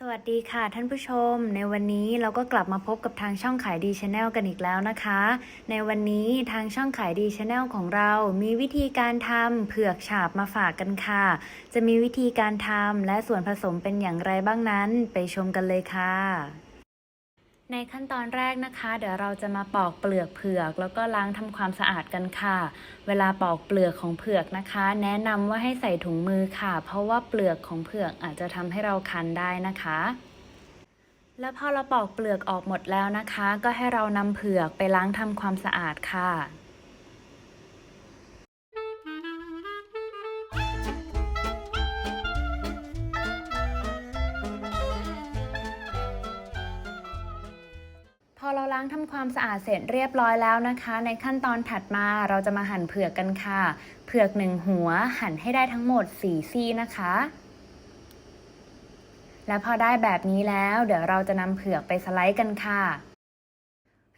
สวัสดีค่ะท่านผู้ชม ในวันนี้เราก็กลับมาพบกับทางช่องขายดีชาแนลกันอีกแล้วนะคะ ในวันนี้ทางช่องขายดีชาแนลของเรา มีวิธีการทำเผือกฉาบมาฝากกันค่ะ จะมีวิธีการทำและส่วนผสมเป็นอย่างไรบ้างนั้น ไปชมกันเลยค่ะ ในขั้นตอนแรกนะคะ เดี๋ยวเราจะมาปอกเปลือกเผือก แล้วก็ล้างทำความสะอาดกันค่ะ เวลาปอกเปลือกของเผือกนะคะ แนะนำว่าให้ใส่ถุงมือค่ะ เพราะว่าเปลือกของเผือกอาจจะทำให้เราคันได้นะคะ แล้วพอเราปอกเปลือกออกหมดแล้วนะคะ ก็ให้เรานำเผือกไปล้างทำความสะอาดค่ะ อเราล้างทำความสะอาดเสร็จเรียบร้อยแล้วนะคะ ในขั้นตอนถัดมาเราจะมาหั่นเผือกกันค่ะ เผือกหนึ่งหัวหั่นให้ได้ทั้งหมด 4 ซี่นะคะ และพอได้แบบนี้แล้วเดี๋ยวเราจะนำเผือกไปสไลด์กันค่ะ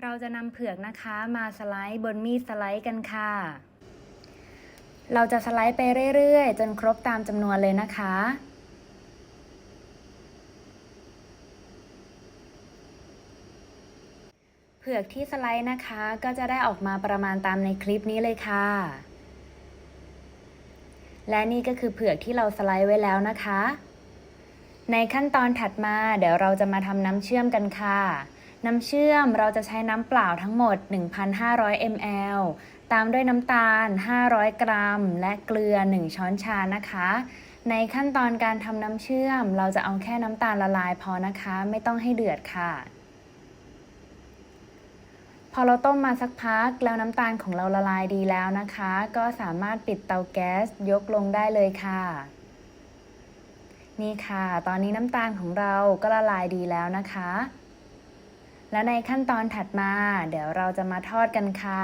เราจะนำเผือกนะคะมาสไลด์บนมีดสไลด์กันค่ะ เราจะสไลด์ไปเรื่อยๆ จนครบตามจำนวนเลยนะคะ ผือกที่สไลด์นะคะ ก็จะได้ออกมาประมาณตามในคลิปนี้เลยค่ะ และนี่ก็คือเผือกที่เราสไลด์ไว้แล้วนะคะ ในขั้นตอนถัดมาเดี๋ยวเราจะมาทำน้ำเชื่อมกันค่ะ น้ำเชื่อมเราจะใช้น้ำเปล่าทั้งหมด 1,500 ml ตามด้วยน้ำตาล 500 กรัม และเกลือ 1 ช้อนชานะคะ ในขั้นตอนการทำน้ำเชื่อม เราจะเอาแค่น้ำตาลละลายพอนะคะ ไม่ต้องให้เดือดค่ะ อเราต้มมาสักพักแล้วน้ำตาลของเราละลายดีแล้วนะคะ ก็สามารถปิดเตาแก๊สยกลงได้เลยค่ะ นี่ค่ะ ตอนนี้น้ำตาลของเราก็ละลายดีแล้วนะคะ และในขั้นตอนถัดมา เดี๋ยวเราจะมาทอดกันค่ะ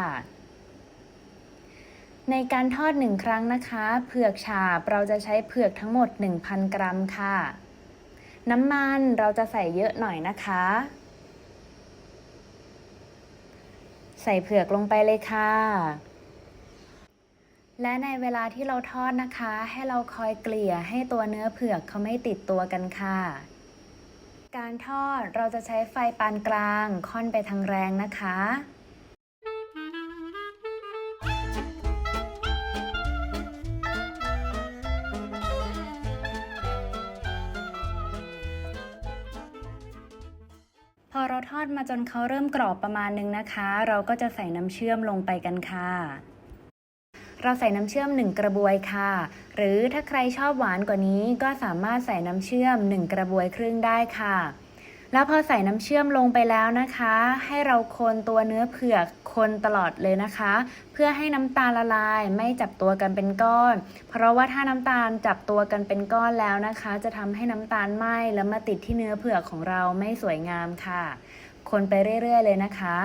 ในการทอดหนึ่งครั้งนะคะ เผือกฉาบเราจะใช้เผือกทั้งหมด 1,000 กรัมค่ะ น้ำมันเราจะใส่เยอะหน่อยนะคะ ใส่เผือกลงไปเลยค่ะ และในเวลาที่เราทอดนะคะ ให้เราคอยเกลี่ยให้ตัวเนื้อเผือกเขาไม่ติดตัวกันค่ะ การทอดเราจะใช้ไฟปานกลางค่อนไปทางแรงนะคะ พอเราทอดมาจนเขาเริ่มกรอบประมาณนึงนะคะ เราก็จะใส่น้ำเชื่อมลงไปกันค่ะ เราใส่น้ำเชื่อม 1 กระบวยค่ะ หรือถ้าใครชอบหวานกว่านี้ก็สามารถใส่น้ำเชื่อม 1 กระบวยครึ่งได้ค่ะ แล้วพอใส่น้ำเชื่อมลงไปแล้วนะคะ ให้เราคนตัวเนื้อเผือกคนตลอดเลยนะคะ เพื่อให้น้ำตาลละลายไม่จับตัวกันเป็นก้อน เพราะว่าถ้าน้ำตาลจับตัวกันเป็นก้อนแล้วนะคะ จะทำให้น้ำตาลไหม้แล้วมาติดที่เนื้อเผือกของเราไม่สวยงามค่ะ คนไปเรื่อยๆเลยนะคะ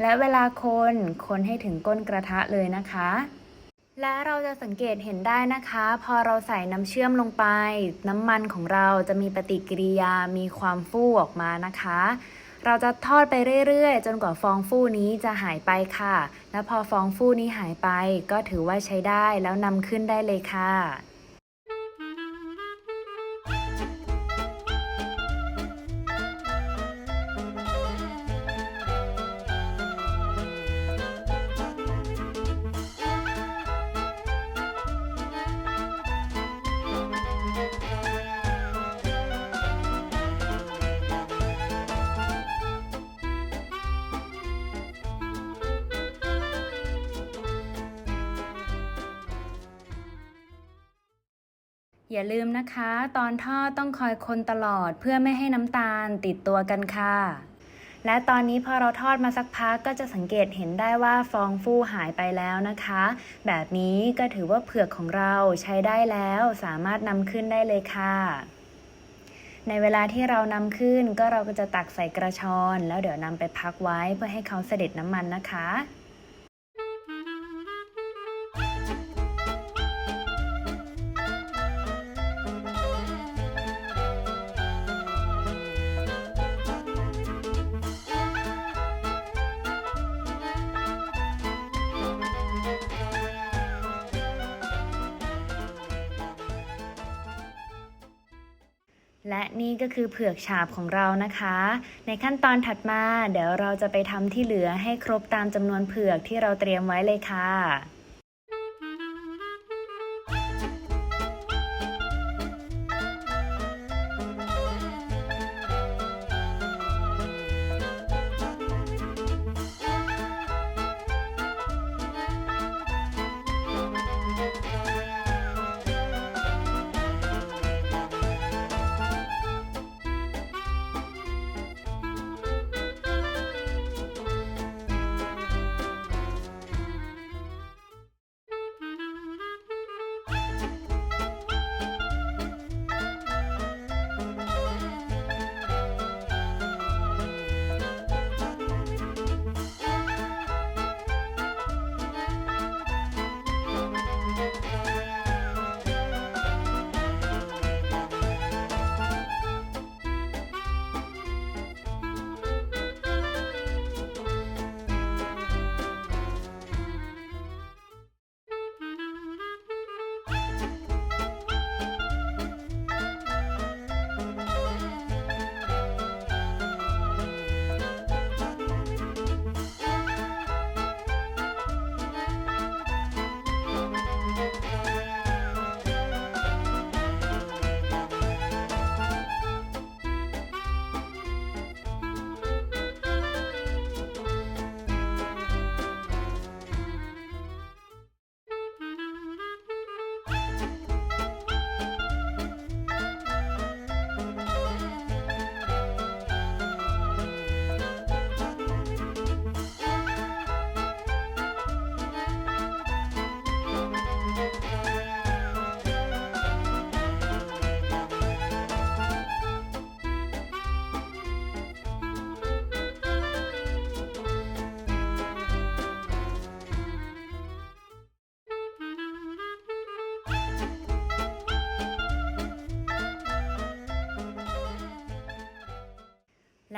และเวลาคนคนให้ถึงก้นกระทะเลยนะคะ และเราจะสังเกตเห็นได้นะคะ พอเราใส่น้ำเชื่อมลงไป น้ำมันของเราจะมีปฏิกิริยามีความฟูออกมานะคะ เราจะทอดไปเรื่อยๆ จนกว่าฟองฟูนี้จะหายไปค่ะ และพอฟองฟูนี้หายไป ก็ถือว่าใช้ได้แล้วนำขึ้นได้เลยค่ะ อย่าลืมนะคะ ตอนทอดต้องคอยคนตลอดเพื่อไม่ให้น้ำตาลติดตัวกันค่ะ และตอนนี้พอเราทอดมาสักพักก็จะสังเกตเห็นได้ว่าฟองฟูหายไปแล้วนะคะ แบบนี้ก็ถือว่าเผือกของเราใช้ได้แล้วสามารถนำขึ้นได้เลยค่ะ ในเวลาที่เรานำขึ้นก็เราก็จะตักใส่กระชอน แล้วเดี๋ยวนำไปพักไว้เพื่อให้เขาเสด็จน้ำมันนะคะ และนี่ก็คือเผือกฉาบของเรานะคะ ในขั้นตอนถัดมาเดี๋ยวเราจะไปทำที่เหลือให้ครบตามจำนวนเผือกที่เราเตรียมไว้เลยค่ะ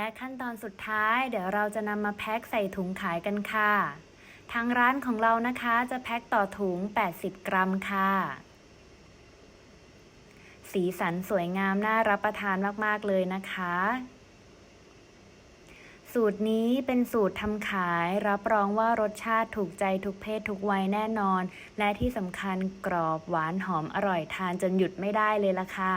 และขั้นตอนสุดท้ายเดี๋ยวเราจะนำมาแพ็คใส่ถุงขายกันค่ะ ทางร้านของเรานะคะจะแพ็คต่อถุง 80 กรัมค่ะ สีสันสวยงามน่ารับประทานมาก ๆ เลยนะคะ สูตรนี้เป็นสูตรทำขาย รับรองว่ารสชาติถูกใจทุกเพศทุกวัยแน่นอน และที่สำคัญกรอบหวานหอมอร่อยทานจนหยุดไม่ได้เลยล่ะค่ะ